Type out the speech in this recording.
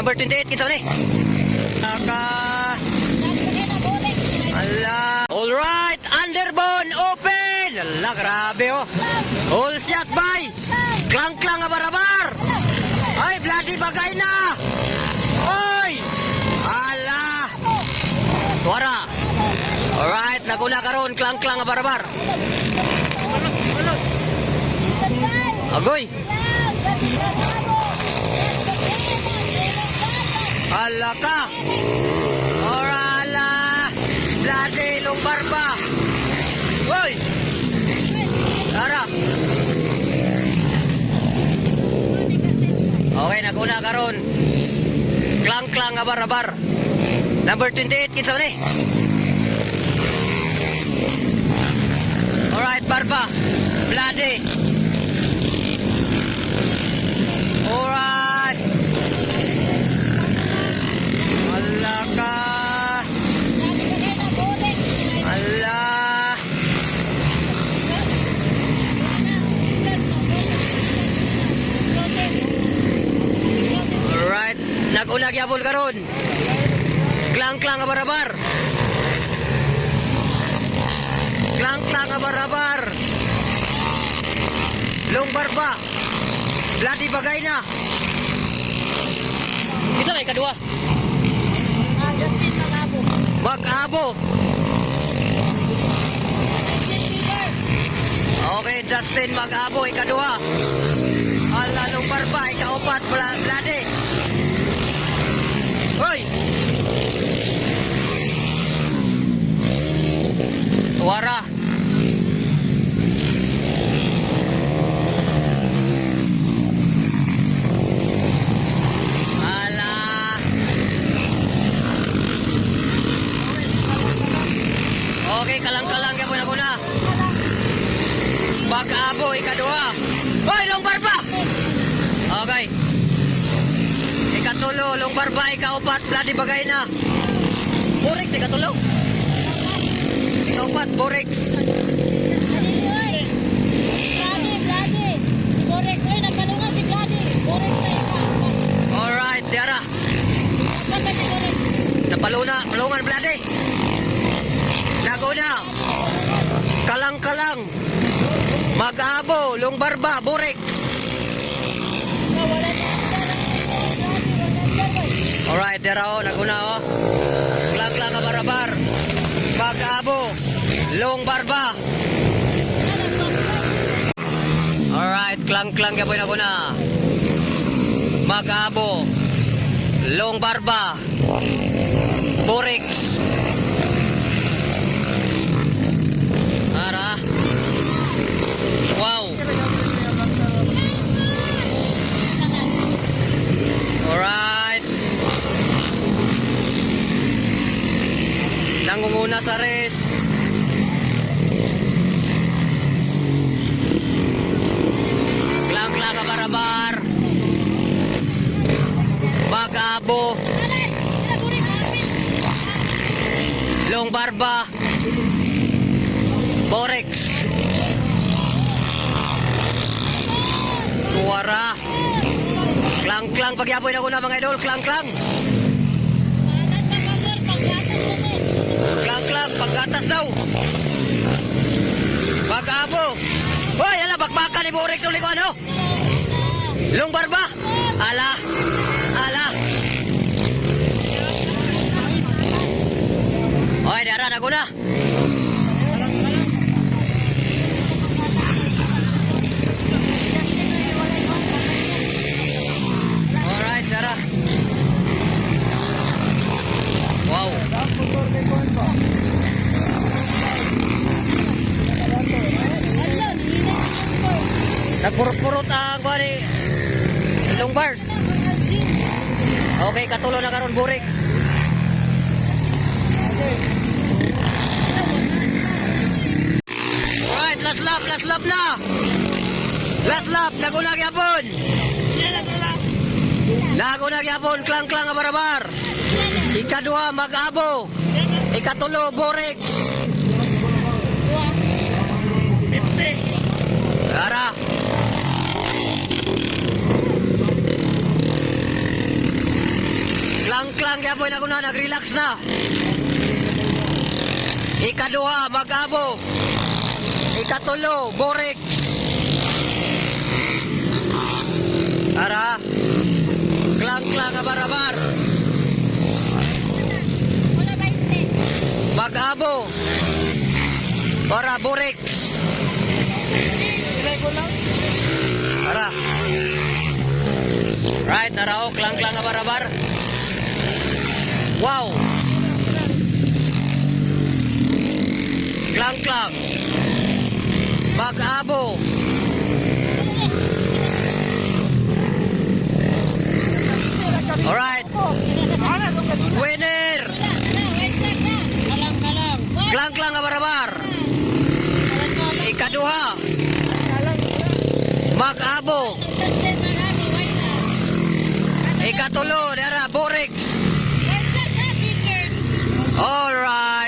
Number 28, kita ni. Naka... Ala. Alright, underbone open. Ala, grabe oh. All shot by. Klang-klang abarabar. Ay, bloody bagay na. Oy! Ala. Tuara. Alright, naguna karon klang-klang abarabar. Agoy. Ala ka. Orala. Bloody lumbar pa. Hoy! Tara. Okay, naguna karon. Klang-klang abar-abar. Number 28, kinsa ni? Alright, barba. Bloody. Alright. Ala ka. Ala. Nag-unag yabol karon. Klang-klang abarabar. Klang-klang abarabar. Lumbar ba? Bloody bagay na. Isa kay kadua. Mag-abo. Okay, Justin mag-abo ikaduha. Ala lumbar ba ikaupat bla- bloody. Hoy! Wara. Ala. Okay, kalang-kalang kaya po na kuna. Pag-abo, ikaduha. Hoy, long barba! Okay. Ikatulo, long barba, ikaupat, bloody bagay na. Borex, ikatulo. Ikaupat, Borex. Alright, Tiara. Napaluna, palungan, bloody. Laguna. Kalang-kalang. Mag-abo, long barba, Borex. Alright, Tiara, oh, naguna, oh. Klang-klang, abarabar. Mag-abo, long barba. Alright, klang-klang kaya po na kuna. Magabo. Long barba. Borex. Ara. Wow. Alright. Nangunguna sa race. Klang-klang ka barabar. Bagabo. Long barba. Borex. Tuwara. Klang-klang pagyaboy na ko na mga idol. Klang-klang. Klang-klang. Paggatas daw. Bagabo. Hoy, ala, bakbakan ni Borex ulit ko ano? Long barba. Ala. Ala. Oy, dara na ko na. Alright, dara. Wow. Nagpurot-purot ang kuha ni long bars. Okay, katulo na karon Borex. Alright, last lap, last lap na. Last lap, naguna gyapon. Naguna gyapon, klang-klang nga barabar. Ikaduha, mag-abo. Ikatulo, Borex. Tara. Klang-klang yapoy na ko na, nag-relax na. Ikaduha, mag-abo. Ikatulo, Borex. Tara. Klang-klang barabar. Wala 20. Mag-abo. Para Borex. Lang. Tara. Right. Klang-klang nga barabar. Wow. Klang-klang. Mag-abo. Alright. Winner. Klang-klang nga barabar. Ikaduha. Mag-abo. Ikatulo, dara, Borex. All right.